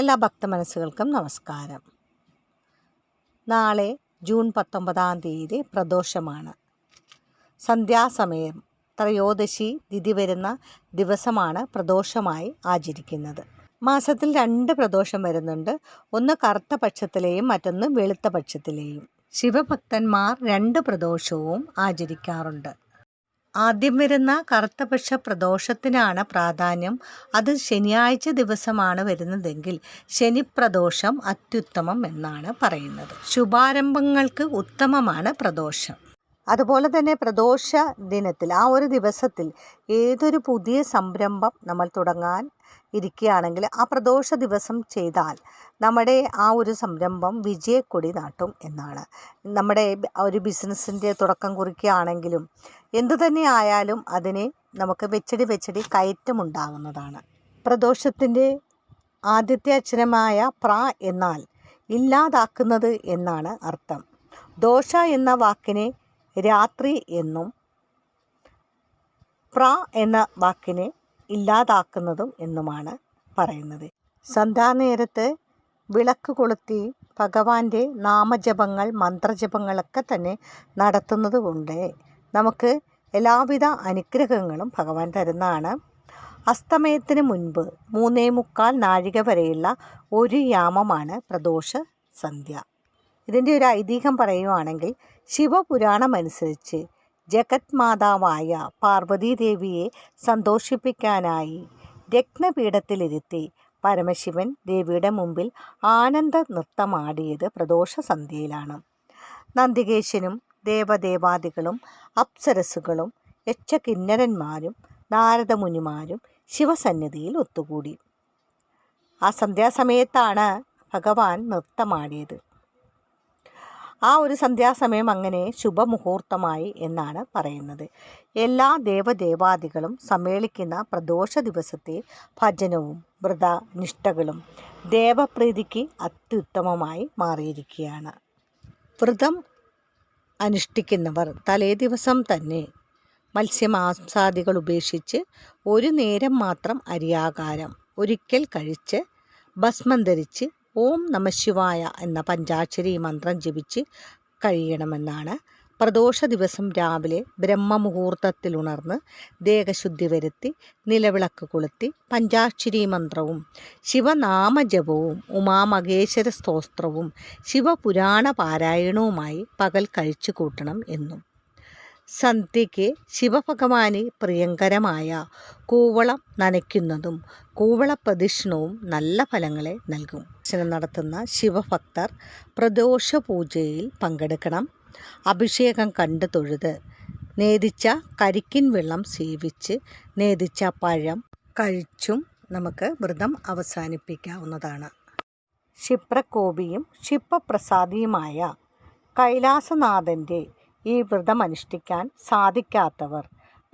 എല്ലാ ഭക്ത മനസ്സുകൾക്കും നമസ്കാരം. നാളെ ജൂൺ പത്തൊമ്പതാം തീയതി പ്രദോഷമാണ്. സന്ധ്യാസമയം ത്രയോദശി തിഥി വരുന്ന ദിവസമാണ് പ്രദോഷമായി ആചരിക്കുന്നത്. മാസത്തിൽ രണ്ട് പ്രദോഷം വരുന്നുണ്ട്. ഒന്ന് കറുത്ത പക്ഷത്തിലെയും മറ്റൊന്ന് വെളുത്ത പക്ഷത്തിലെയും. ശിവഭക്തന്മാർ രണ്ട് പ്രദോഷവും ആചരിക്കാറുണ്ട്. ആദ്യം വരുന്ന കറുത്തപക്ഷ പ്രദോഷത്തിനാണ് പ്രാധാന്യം. അത് ശനിയാഴ്ച ദിവസമാണ് വരുന്നതെങ്കിൽ ശനിപ്രദോഷം അത്യുത്തമം എന്നാണ് പറയുന്നത്. ശുഭാരംഭങ്ങൾക്ക് ഉത്തമമാണ് പ്രദോഷം. അതുപോലെ തന്നെ പ്രദോഷ ദിനത്തിൽ ആ ഒരു ദിവസത്തിൽ ഏതൊരു പുതിയ സംരംഭം നമ്മൾ തുടങ്ങാൻ ഇരിക്കുകയാണെങ്കിൽ ആ പ്രദോഷ ദിവസം ചെയ്താൽ നമ്മുടെ ആ ഒരു സംരംഭം വിജയക്കൊടി നാട്ടും എന്നാണ്. നമ്മുടെ ഒരു ബിസിനസ്സിന്റെ തുടക്കം കുറിക്കുകയാണെങ്കിലും എന്തു തന്നെ ആയാലും അതിന് നമുക്ക് വെച്ചടി വെച്ചടി കയറ്റമുണ്ടാകുന്നതാണ്. പ്രദോഷത്തിന്റെ ആദ്യത്തെ അക്ഷരമായ പ്ര എന്നാൽ ഇല്ലാതാക്കുന്നത് എന്നാണ് അർത്ഥം. ദോഷ എന്ന വാക്കിനെ രാത്രി എന്നും പ്ര എന്ന വാക്കിനെ ഇല്ലാതാക്കുന്നതും എന്നുമാണ് പറയുന്നത്. സന്ധ്യാനേരത്ത് വിളക്ക് കൊളുത്തി ഭഗവാന്റെ നാമജപങ്ങൾ മന്ത്രജപങ്ങളൊക്കെ തന്നെ നടത്തുന്നത് കൊണ്ട് നമുക്ക് എല്ലാവിധ അനുഗ്രഹങ്ങളും ഭഗവാൻ തരുന്നതാണ്. അസ്തമയത്തിന് മുൻപ് മൂന്നേ മുക്കാൽ നാഴിക വരെയുള്ള ഒരു യാമമാണ് പ്രദോഷ സന്ധ്യ. ഇതിന്റെ ഒരു ഐതിഹ്യം പറയുവാണെങ്കിൽ ശിവപുരാണമനുസരിച്ച് ജഗത് മാതാവായ പാർവതീദേവിയെ സന്തോഷിപ്പിക്കാനായി രത്നപീഠത്തിലിരുത്തി പരമശിവൻ ദേവിയുടെ മുമ്പിൽ ആനന്ദ നൃത്തമാടിയത് പ്രദോഷ സന്ധ്യയിലാണ്. നന്ദികേശനും ദേവദേവാദികളും അപ്സരസുകളും യക്ഷകിന്നരന്മാരും നാരദമുനിമാരും ശിവസന്നിധിയിൽ ഒത്തുകൂടി. ആ സന്ധ്യാസമയത്താണ് ഭഗവാൻ നൃത്തമാടിയത്. ആ ഒരു സന്ധ്യാസമയം അങ്ങനെ ശുഭമുഹൂർത്തമായി എന്നാണ് പറയുന്നത്. എല്ലാ ദേവദേവാദികളും സമ്മേളിക്കുന്ന പ്രദോഷ ദിവസത്തെ ഭജനവും വ്രത നിഷ്ഠകളും ദേവപ്രീതിക്ക് അത്യുത്തമമായി മാറിയിരിക്കുകയാണ്. വ്രതം അനുഷ്ഠിക്കുന്നവർ തലേ ദിവസം തന്നെ മത്സ്യമാംസാദികൾ ഉപേക്ഷിച്ച് ഒരു നേരം മാത്രം അരിയാകാരം ഒരിക്കൽ കഴിച്ച് ഭസ്മം ധരിച്ച് ഓം നമശിവായ എന്ന പഞ്ചാക്ഷരി മന്ത്രം ജപിച്ച് കഴിയണമെന്നാണ് പ്രദോഷ ദിവസം രാവിലെ ബ്രഹ്മമുഹൂർത്തത്തിലുണർന്ന് ദേഹശുദ്ധി വരുത്തി നിലവിളക്ക് കൊളുത്തി പഞ്ചാക്ഷരി മന്ത്രവും ശിവനാമജപവും ഉമാമഹേശ്വര സ്തോത്രവും ശിവപുരാണ പാരായണവുമായി പകൽ കഴിച്ചു കൂട്ടണം എന്നും. സന്ധ്യയ്ക്ക് ശിവഭഗവാന് പ്രിയങ്കരമായ കൂവളം നനയ്ക്കുന്നതും കൂവള പ്രദക്ഷിണവും നല്ല ഫലങ്ങളെ നൽകും. ദർശനം നടത്തുന്ന ശിവഭക്തർ പ്രദോഷ പൂജയിൽ പങ്കെടുക്കണം. അഭിഷേകം കണ്ടു തൊഴുത്. നേദിച്ച കരിക്കിൻ വെള്ളം സേവിച്ച് നേദിച്ച പഴം കഴിച്ചും നമുക്ക് വ്രതം അവസാനിപ്പിക്കാവുന്നതാണ്. ക്ഷിപ്രകോപിയും ക്ഷിപ്രപ്രസാദിയുമായ കൈലാസനാഥന്റെ ഈ വ്രതം അനുഷ്ഠിക്കാൻ സാധിക്കാത്തവർ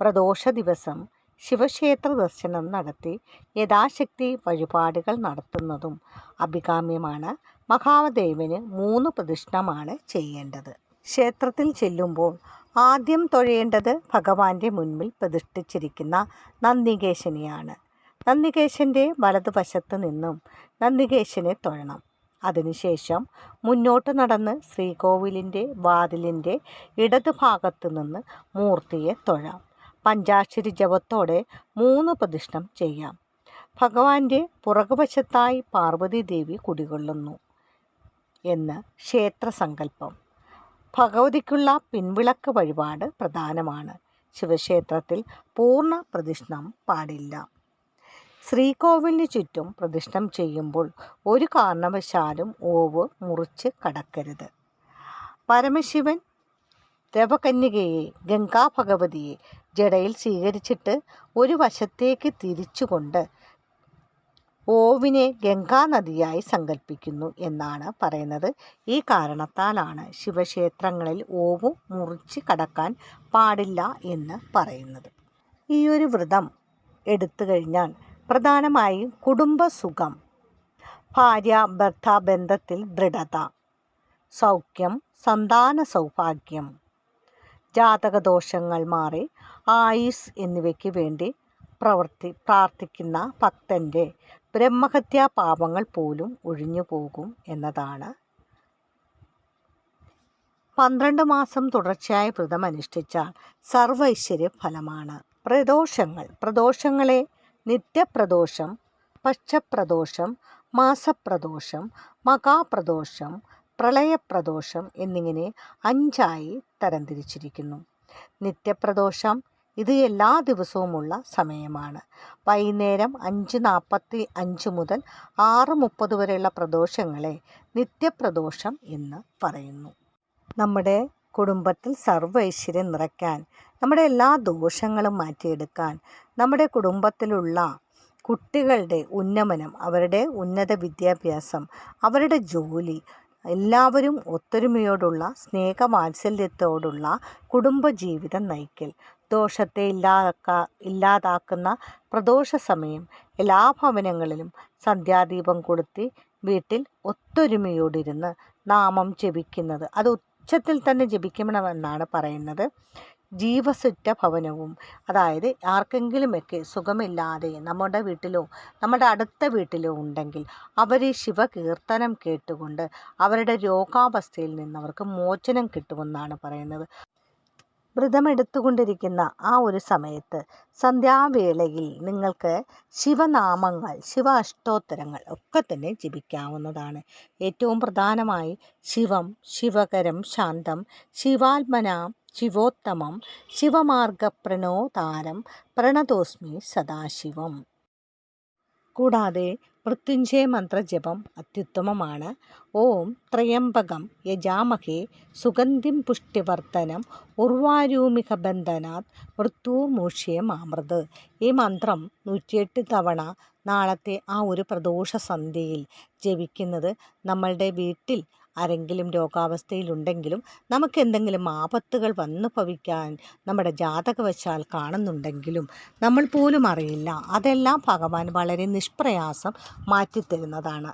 പ്രദോഷ ദിവസം ശിവക്ഷേത്ര ദർശനം നടത്തി യഥാശക്തി വഴിപാടുകൾ നടത്തുന്നതും അഭികാമ്യമാണ്. മഹാദേവന് മൂന്ന് പ്രദക്ഷിണമാണ് ചെയ്യേണ്ടത്. ക്ഷേത്രത്തിൽ ചെല്ലുമ്പോൾ ആദ്യം തൊഴേണ്ടത് ഭഗവാന്റെ മുൻപിൽ പ്രതിഷ്ഠിച്ചിരിക്കുന്ന നന്ദികേശനെയാണ്. നന്ദികേശന്റെ വലതുവശത്ത് നിന്നും നന്ദികേശനെ തൊഴണം. അതിനുശേഷം മുന്നോട്ട് നടന്ന് ശ്രീകോവിലിന്റെ വാതിലിന്റെ ഇടതുഭാഗത്ത് നിന്ന് മൂർത്തിയെ തൊഴാം. പഞ്ചാക്ഷരി ജപത്തോടെ മൂന്ന് പ്രതിഷ്ഠം ചെയ്യാം. ഭഗവാന്റെ പുറകുവശത്തായി പാർവതി ദേവി കുടികൊള്ളുന്നു എന്ന് ക്ഷേത്രസങ്കല്പം. ഭഗവതിക്കുള്ള പിൻവിളക്ക് വഴിപാട് പ്രധാനമാണ്. ശിവക്ഷേത്രത്തിൽ പൂർണ പ്രതിഷ്ഠം പാടില്ല. ശ്രീകോവിലിന് ചുറ്റും പ്രതിഷ്ഠം ചെയ്യുമ്പോൾ ഒരു കാരണവശാലും ഓവ് മുറിച്ച് കടക്കരുത്. പരമശിവൻ രവകന്യകയെ ഗംഗാഭഗവതിയെ ജടയിൽ സ്വീകരിച്ചിട്ട് ഒരു വശത്തേക്ക് തിരിച്ചുകൊണ്ട് ഓവിനെ ഗംഗാനദിയായി സങ്കല്പിക്കുന്നു എന്നാണ് പറയുന്നത്. ഈ കാരണത്താലാണ് ശിവക്ഷേത്രങ്ങളിൽ ഓവ് മുറിച്ച് കടക്കാൻ പാടില്ല എന്ന് പറയുന്നത്. ഈ ഒരു വ്രതം എടുത്തു കഴിഞ്ഞാൽ പ്രധാനമായും കുടുംബസുഖം ഭാര്യ ഭർത്ത ബന്ധത്തിൽ ദൃഢത സൗഖ്യം സന്താന സൗഭാഗ്യം ജാതകദോഷങ്ങൾ മാറി ആയുസ് എന്നിവയ്ക്ക് വേണ്ടി പ്രവർത്തി പ്രാർത്ഥിക്കുന്ന ഭക്തന്റെ ബ്രഹ്മഹത്യാ പാപങ്ങൾ പോലും ഒഴിഞ്ഞു പോകും എന്നതാണ്. പന്ത്രണ്ട് മാസം തുടർച്ചയായ വ്രതം അനുഷ്ഠിച്ചാൽ സർവൈശ്വര്യ ഫലമാണ്. പ്രദോഷങ്ങൾ. പ്രദോഷങ്ങളെ നിത്യപ്രദോഷം പക്ഷപ്രദോഷം മാസപ്രദോഷം മകാപ്രദോഷം പ്രളയപ്രദോഷം എന്നിങ്ങനെ അഞ്ചായി തരംതിരിച്ചിരിക്കുന്നു. നിത്യപ്രദോഷം ഇത് എല്ലാ ദിവസവുമുള്ള സമയമാണ്. വൈകുന്നേരം അഞ്ച് നാൽപ്പത്തി അഞ്ച് മുതൽ ആറ് മുപ്പത് വരെയുള്ള പ്രദോഷങ്ങളെ നിത്യപ്രദോഷം എന്ന് പറയുന്നു. നമ്മുടെ കുടുംബത്തിൽ സർവ നിറയ്ക്കാൻ നമ്മുടെ എല്ലാ ദോഷങ്ങളും മാറ്റിയെടുക്കാൻ നമ്മുടെ കുടുംബത്തിലുള്ള കുട്ടികളുടെ ഉന്നമനം അവരുടെ ഉന്നത വിദ്യാഭ്യാസം അവരുടെ ജോലി എല്ലാവരും ഒത്തൊരുമയോടുള്ള സ്നേഹവാത്സല്യത്തോടുള്ള കുടുംബജീവിതം നയിക്കൽ. ദോഷത്തെ ഇല്ലാതാക്കാ ഇല്ലാതാക്കുന്ന പ്രദോഷ സമയം എല്ലാ ഭവനങ്ങളിലും സന്ധ്യാദീപം കൊളുത്തി വീട്ടിൽ ഒത്തൊരുമയോടിരുന്ന് നാമം ജപിക്കുന്നത്. അത് ഉച്ചത്തിൽ തന്നെ ജപിക്കണമെന്നാണ് പറയുന്നത്. ജീവസുറ്റ ഭവനവും അതായത് ആർക്കെങ്കിലുമൊക്കെ സുഖമില്ലാതെ നമ്മുടെ വീട്ടിലോ നമ്മുടെ അടുത്ത വീട്ടിലോ ഉണ്ടെങ്കിൽ അവർ ശിവകീർത്തനം കേട്ടുകൊണ്ട് അവരുടെ രോഗാവസ്ഥയിൽ നിന്ന് അവർക്ക് മോചനം കിട്ടുമെന്നാണ് പറയുന്നത്. വ്രതമെടുത്തുകൊണ്ടിരിക്കുന്ന ആ ഒരു സമയത്ത് സന്ധ്യാവേളയിൽ നിങ്ങൾക്ക് ശിവനാമങ്ങൾ ശിവ അഷ്ടോത്തരങ്ങൾ ഒക്കെ തന്നെ ജപിക്കാവുന്നതാണ്. ഏറ്റവും പ്രധാനമായി ശിവം ശിവകരം ശാന്തം ശിവാത്മനാം ശിവോത്തമം ശിവമാർഗപ്രണോതാരം പ്രണതോസ്മി സദാശിവം. കൂടാതെ മൃത്യുഞ്ജയ മന്ത്രജപം അത്യുത്തമമാണ്. ഓം ത്രയംബകം യജാമഹേ സുഗന്ധിം പുഷ്ടിവർദ്ധനം ഉർവാരൂമിക ബന്ധനാത് മൃത്യുർമൂക്ഷ്യം ആമൃത് ഈ മന്ത്രം നൂറ്റിയെട്ട് തവണ നാളത്തെ ആ ഒരു പ്രദോഷ സന്ധ്യയിൽ ജപിക്കുന്നത് നമ്മളുടെ വീട്ടിൽ ആരെങ്കിലും രോഗാവസ്ഥയിലുണ്ടെങ്കിലും നമുക്ക് എന്തെങ്കിലും ആപത്തുകൾ വന്നു ഭവിക്കാൻ നമ്മുടെ ജാതകവശാൽ കാണുന്നുണ്ടെങ്കിലും നമ്മൾ പോലും അറിയില്ല. അതെല്ലാം ഭഗവാൻ വളരെ നിഷ്പ്രയാസം മാറ്റിത്തരുന്നതാണ്.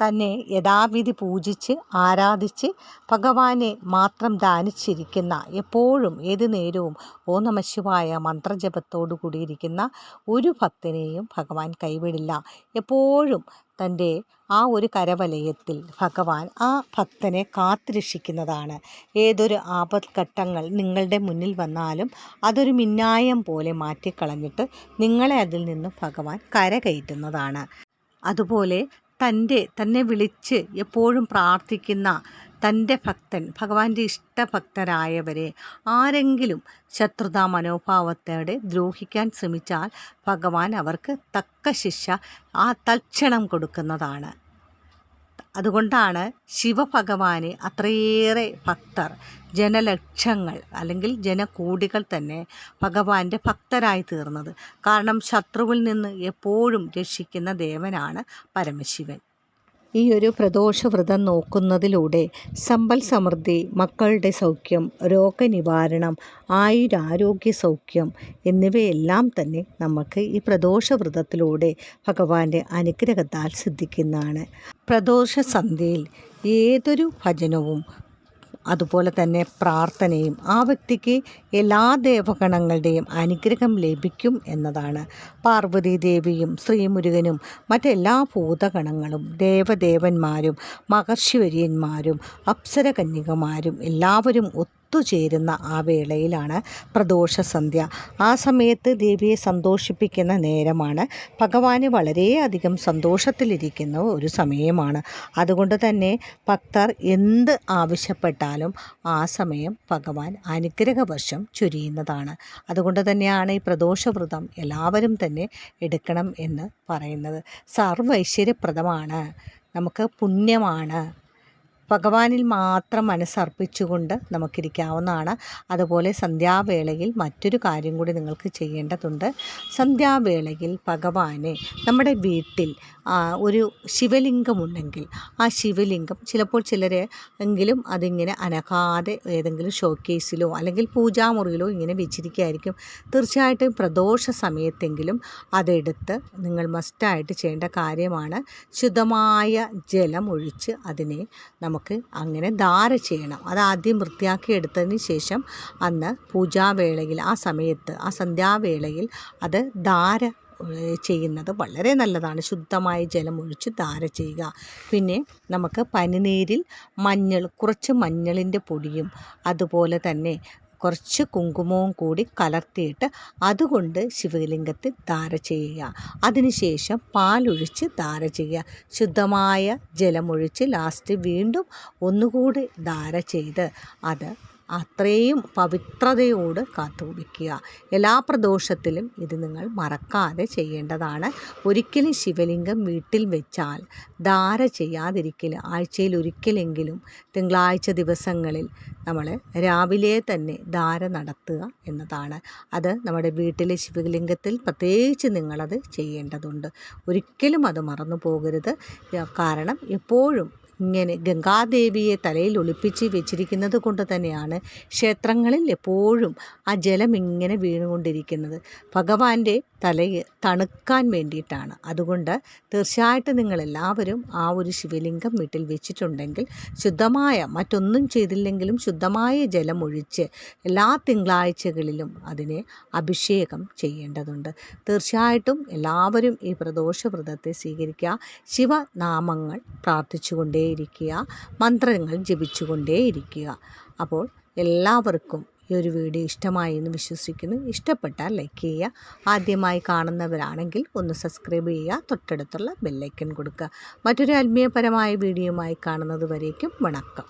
തന്നെ യഥാവിധി പൂജിച്ച് ആരാധിച്ച് ഭഗവാനെ മാത്രം ധ്യാനിച്ചിരിക്കുന്ന എപ്പോഴും ഏത് നേരവും ഓ നമശിവായ മന്ത്രജപത്തോടു കൂടിയിരിക്കുന്ന ഒരു ഭക്തനെയും ഭഗവാൻ കൈവിടില്ല. എപ്പോഴും തന്റെ ആ ഒരു കരവലയത്തിൽ ഭഗവാൻ ആ ഭക്തനെ കാത്തുരക്ഷിക്കുന്നതാണ്. ഏതൊരു ആപത്ഘട്ടങ്ങൾ നിങ്ങളുടെ മുന്നിൽ വന്നാലും അതൊരു മിന്നായം പോലെ മാറ്റിക്കളഞ്ഞിട്ട് നിങ്ങളെ അതിൽ നിന്നും ഭഗവാൻ കരകയറ്റുന്നതാണ്. അതുപോലെ തന്റെ തന്നെ വിളിച്ച് എപ്പോഴും പ്രാർത്ഥിക്കുന്ന തന്റെ ഭക്തൻ ഭഗവാന്റെ ഇഷ്ടഭക്തരായവരെ ആരെങ്കിലും ശത്രുതാ മനോഭാവത്തോടെ ദ്രോഹിക്കാൻ ശ്രമിച്ചാൽ ഭഗവാൻ അവർക്ക് തക്ക ശിക്ഷ ആ തൽക്ഷണം കൊടുക്കുന്നതാണ്. അതുകൊണ്ടാണ് ശിവഭഗവാന് അത്രയേറെ ഭക്തർ ജനലക്ഷങ്ങൾ അല്ലെങ്കിൽ ജനകൂടികൾ തന്നെ ഭഗവാന്റെ ഭക്തരായി തീർന്നത്. കാരണം ശത്രുവിൽ നിന്ന് എപ്പോഴും രക്ഷിക്കുന്ന ദേവനാണ് പരമശിവൻ. ഈ ഒരു പ്രദോഷവ്രതം നോക്കുന്നതിലൂടെ സമ്പൽ സമൃദ്ധി മക്കളുടെ സൗഖ്യം രോഗനിവാരണം ആയുരാരോഗ്യ സൗഖ്യം എന്നിവയെല്ലാം തന്നെ നമുക്ക് ഈ പ്രദോഷവ്രതത്തിലൂടെ ഭഗവാന്റെ അനുഗ്രഹത്താൽ സിദ്ധിക്കുന്നതാണ്. പ്രദോഷ സന്ധ്യയിൽ ഏതൊരു ഭജനവും അതുപോലെ തന്നെ പ്രാർത്ഥനയും ആ വ്യക്തിക്ക് എല്ലാ ദേവഗണങ്ങളുടെയും അനുഗ്രഹം ലഭിക്കും എന്നതാണ്. പാർവതി ദേവിയും ശ്രീമുരുകനും മറ്റെല്ലാ ഭൂതഗണങ്ങളും ദേവദേവന്മാരും മഹർഷിവര്യന്മാരും അപ്സരകന്യകമാരും എല്ലാവരും ഒത്തുചേരുന്ന ആ വേളയിലാണ് പ്രദോഷ സന്ധ്യ. ആ സമയത്ത് ദേവിയെ സന്തോഷിപ്പിക്കുന്ന നേരമാണ്. ഭഗവാന് വളരെയധികം സന്തോഷത്തിലിരിക്കുന്ന ഒരു സമയമാണ്. അതുകൊണ്ട് തന്നെ ഭക്തർ എന്ത് ആവശ്യപ്പെട്ടാലും ആ സമയം ഭഗവാൻ അനുഗ്രഹവർഷം ചൊരിയുന്നതാണ്. അതുകൊണ്ട് തന്നെയാണ് ഈ പ്രദോഷവ്രതം എല്ലാവരും തന്നെ എടുക്കണം എന്ന് പറയുന്നത്. സർവൈശ്വര്യപ്രദമാണ്. നമുക്ക് പുണ്യമാണ്. ഭഗവാനിൽ മാത്രം മനസ്സർപ്പിച്ചുകൊണ്ട് നമുക്കിരിക്കാവുന്നതാണ്. അതുപോലെ സന്ധ്യാവേളയിൽ മറ്റൊരു കാര്യം കൂടി നിങ്ങൾക്ക് ചെയ്യേണ്ടതുണ്ട്. സന്ധ്യാവേളയിൽ ഭഗവാനെ നമ്മുടെ വീട്ടിൽ ഒരു ശിവലിംഗമുണ്ടെങ്കിൽ ആ ശിവലിംഗം ചിലപ്പോൾ ചിലരെ എങ്കിലും അതിങ്ങനെ അനകാതെ ഏതെങ്കിലും ഷോക്കേസിലോ അല്ലെങ്കിൽ പൂജാമുറിയിലോ ഇങ്ങനെ വെച്ചിരിക്കുകയായിരിക്കും. തീർച്ചയായിട്ടും പ്രദോഷ സമയത്തെങ്കിലും അതെടുത്ത് നിങ്ങൾ മസ്റ്റായിട്ട് ചെയ്യേണ്ട കാര്യമാണ്. ശുദ്ധമായ ജലം ഒഴിച്ച് അതിനെ നമുക്ക് അങ്ങനെ ധാര ചെയ്യണം. അത് ആദ്യം വൃത്തിയാക്കി എടുത്തതിന് ശേഷം അന്ന് പൂജാവേളയിൽ ആ സമയത്ത് ആ സന്ധ്യാവേളയിൽ അത് ധാര ചെയ്യുന്നത് വളരെ നല്ലതാണ്. ശുദ്ധമായ ജലം ഒഴിച്ച് ധാര ചെയ്യുക. പിന്നെ നമുക്ക് പനിനീരിൽ മഞ്ഞൾ കുറച്ച് മഞ്ഞളിന്റെ പൊടിയും അതുപോലെ തന്നെ കുറച്ച് കുങ്കുമവും കൂടി കലർത്തിയിട്ട് അതുകൊണ്ട് ശിവലിംഗത്തിൽ ധാര ചെയ്യുക. അതിനുശേഷം പാലൊഴിച്ച് ധാര ചെയ്യുക. ശുദ്ധമായ ജലമൊഴിച്ച് ലാസ്റ്റ് വീണ്ടും ഒന്നുകൂടി ധാര ചെയ്ത് അത് അത്രയും പവിത്രതയോട് കാത്തു വയ്ക്കുക എല്ലാ പ്രദോഷത്തിലും ഇത് നിങ്ങൾ മറക്കാതെ ചെയ്യേണ്ടതാണ്. ഒരിക്കലും ശിവലിംഗം വീട്ടിൽ വെച്ചാൽ ധാര ചെയ്യാതിരിക്കൽ ആഴ്ചയിൽ ഒരിക്കലെങ്കിലും തിങ്കളാഴ്ച ദിവസങ്ങളിൽ നമ്മൾ രാവിലെ തന്നെ ധാര നടത്തുക എന്നതാണ്. അത് നമ്മുടെ വീട്ടിലെ ശിവലിംഗത്തിൽ പ്രത്യേകിച്ച് നിങ്ങളത് ചെയ്യേണ്ടതുണ്ട്. ഒരിക്കലും അത് മറന്നു പോകരുത്. കാരണം എപ്പോഴും ഇങ്ങനെ ഗംഗാദേവിയെ തലയിൽ ഒളിപ്പിച്ച് വെച്ചിരിക്കുന്നത് കൊണ്ട് തന്നെയാണ് ക്ഷേത്രങ്ങളിൽ എപ്പോഴും ആ ജലം ഇങ്ങനെ വീണുകൊണ്ടിരിക്കുന്നത്. ഭഗവാന്റെ തലയെ തണുക്കാൻ വേണ്ടിയിട്ടാണ്. അതുകൊണ്ട് തീർച്ചയായിട്ടും നിങ്ങളെല്ലാവരും ആ ഒരു ശിവലിംഗം വീട്ടിൽ വെച്ചിട്ടുണ്ടെങ്കിൽ ശുദ്ധമായ മറ്റൊന്നും ചെയ്തില്ലെങ്കിലും ശുദ്ധമായ ജലം ഒഴിച്ച് എല്ലാ തിങ്കളാഴ്ചകളിലും അതിനെ അഭിഷേകം ചെയ്യേണ്ടതുണ്ട്. തീർച്ചയായിട്ടും എല്ലാവരും ഈ പ്രദോഷ വ്രതത്തെ സ്വീകരിക്കുക ശിവനാമങ്ങൾ പ്രാർത്ഥിച്ചുകൊണ്ടേയിരിക്കുക മന്ത്രങ്ങൾ ജപിച്ചുകൊണ്ടേയിരിക്കുക. അപ്പോൾ എല്ലാവർക്കും ഈ ഒരു വീഡിയോ ഇഷ്ടമായി എന്ന് വിശ്വസിക്കുന്നു. ഇഷ്ടപ്പെട്ടാൽ ലൈക്ക് ചെയ്യുക. ആദ്യമായി കാണുന്നവരാണെങ്കിൽ ഒന്ന് സബ്സ്ക്രൈബ് ചെയ്യുക. തൊട്ടടുത്തുള്ള ബെല്ലൈക്കൺ കൊടുക്കുക. മറ്റൊരു ആത്മീയപരമായ വീഡിയോയുമായി കാണുന്നത് വരേക്കും. വണക്കം.